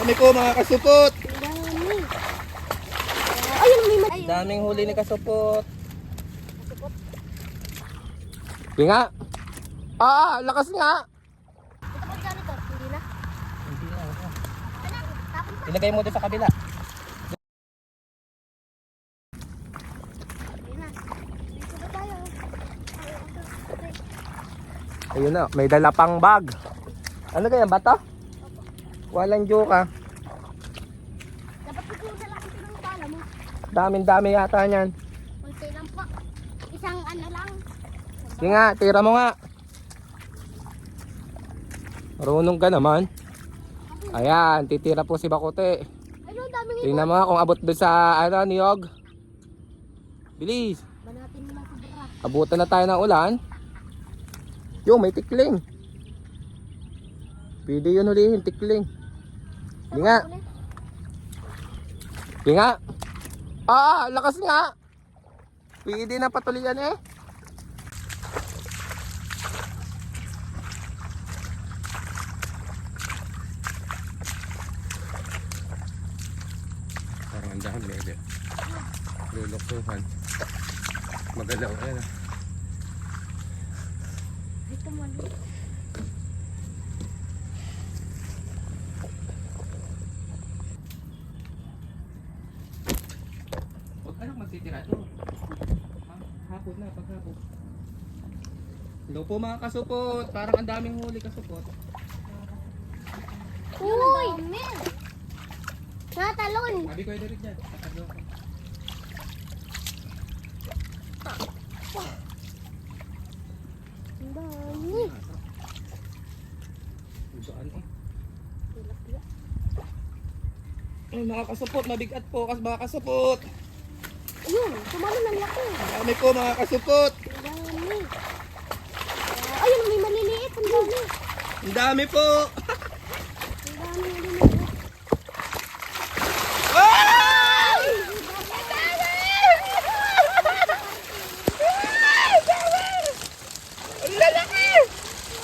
Dami po mga kasupot. Dami. Ayun, may. Daming huli ni kasupot. Tinga. Ah, lakas nga. Ito po dyan ito. Hindi na. Hindi. Ilagay mo doon sa kabila. Ayun na, may dala pang bag. Ano kaya, bata? Walang joke ah. Dapat ito yung dala ito ng tala mo. Daming dami yata niyan. Kunti lang po. Isang ano lang. Sige nga, tira mo nga. Marunong ka naman. Ayan, titira po si Bakote. Ayun, daming ito. Tingnan mo nga kung abot doon sa ano, niyog. Bilis. Banatin mo lang sobra. Abutan na tayo ng ulan. Yo, may tikling. Pwede yun hulihin, tikling. Hindi nga. Hindi nga. Ah, lakas nga. Pwede na patuloyan eh. Parang ang dahon medyo. Luloksuhan. Magalaw. Ayan ah. Dito mo. ano. Huwag ka lang magtitira ito. Hapon na, paghapon. Hello po mga kasupot. Parang ang daming huli kasupot. Uy! Natalon. Sabi ko yung direct dyan. Tatalo ako. Ang dami. Saan eh? Ay mga kasupot, mabigat po kas mga kasupot. Ayun, sumalo ng laki. Dami po mga kasupot. Ang dami. Ayun, may maliliit. Ang dami. Ang dami po. Ang dami! Ang lalaki!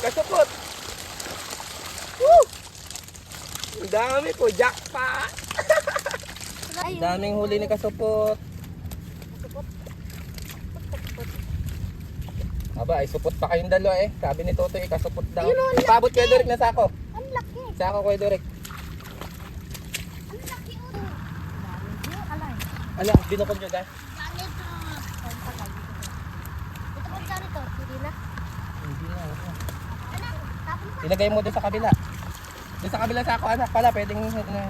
Kasupot! Woo! Ang dami po, jackpot! Daming huli ni kasupot. Aba, ay supot pa kayong dalawa eh. Sabi ni Toto, eh, kasupot daw. Ayun, oh, ang Ipabot kayo Derek na sako. Ang laki. Sako kayo Derek. Ang laki. oh. Dami po, alay. Ala, binukod nyo guys. Ilagay mo doon sa kabila. Doon sa kabila sako anak pala, pwedeng na.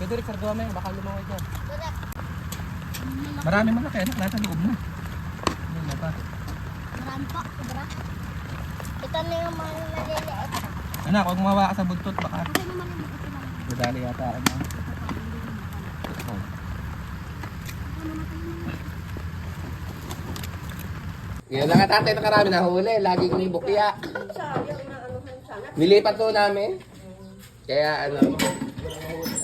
Kaya Derek, sarduwa mo yun, baka lumangoy dyan. Marami malaki anak, nasa loob na. Ano na pa. Sobra. Ito na yung mga maliliit. Anak, huwag mawa ka sa buntot, baka Kasi naman lang. madali yata ako na. Yan lang at tatay na karami na huli. Lagi ko yung bukya. Nilipat ko namin. Kaya ano,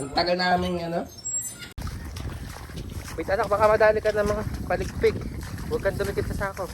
ang tagal namin ano. Wait anak, baka madali ka ng mga paligpig. Huwag kang dumikit sa sako.